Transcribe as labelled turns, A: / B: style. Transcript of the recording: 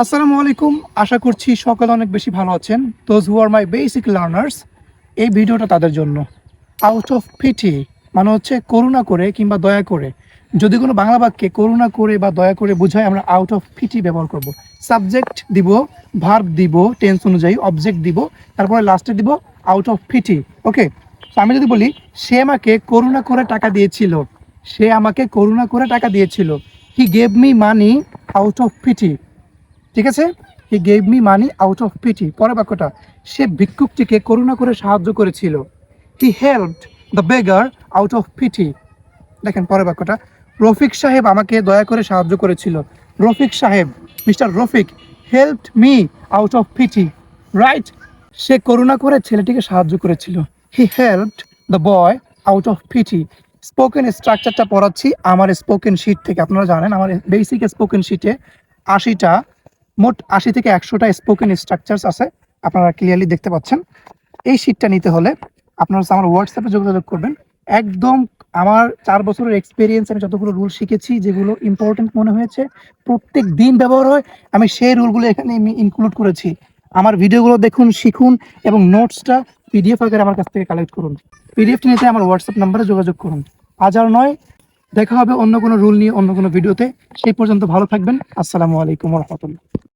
A: আসসালামু আলাইকুম। আশা করছি সকলে অনেক বেশি ভালো আছেন। Those who are my basic learners এই ভিডিওটা তাদের জন্য। আউট অফ পিটি মানে হচ্ছে করুণা করে কিংবা দয়া করে। যদি কোনো বাংলা বাক্যে করুণা করে বা দয়া করে বোঝায়, আমরা আউট অফ পিটি ব্যবহার করব। সাবজেক্ট দিব ভার্ব দিব টেন্স অনুযায়ী অবজেক্ট দিব, তারপরে লাস্টে দিব আউট অফ পিটি ওকে আমি যদি বলি, সে আমাকে করুণা করে টাকা দিয়েছিল। সে আমাকে করুণা করে টাকা দিয়েছিল। He gave me money out of pity ঠিক আছে? He gave me money out of pity পরের বাক্যটা, সে ভিক্ষুকটিকে করুণা করে সাহায্য করেছিল। He help the beggar out of pity দেখেন পরের বাক্যটা, রফিক সাহেব আমাকে দয়া করে সাহায্য করেছিল। রফিক সাহেব, mister Rafiq help me out of pity right সে করুণা করে ছেলেটিকে সাহায্য করেছিল। He help the boy out of pity spoken স্ট্রাকচারটা পড়াচ্ছি, আমার স্পোকেন শিট থেকে। আপনারা জানেন, আমার বেসিক স্পোকেন শিটে আশিটা মোট আশি থেকে একশোটা স্পোকেন স্ট্রাকচারস আছে, আপনারা ক্লিয়ারলি দেখতে পাচ্ছেন। এই শিটটা নিতে হলে আপনারা আমার হোয়াটসঅ্যাপে যোগাযোগ করবেন। একদম আমার চার বছরের এক্সপিরিয়েন্স আমি যতগুলো রুল শিখেছি, যেগুলো ইম্পর্টেন্ট মনে হয়েছে, প্রত্যেক দিন ব্যবহার হয়, আমি সেই রুলগুলো এখানে আমি ইনক্লুড করেছি। আমার ভিডিওগুলো দেখুন, শিখুন এবং নোটসটা পিডিএফ আকারে আমার কাছ থেকে কালেক্ট করুন। পিডিএফটি নিতে আমার হোয়াটসঅ্যাপ নাম্বারে যোগাযোগ করুন। আজ আর নয়, দেখা হবে অন্য কোনো রুল নিয়ে অন্য কোনো ভিডিওতে সেই পর্যন্ত ভালো থাকবেন। আসসালামু আলাইকুম রহমতুল্লাহ।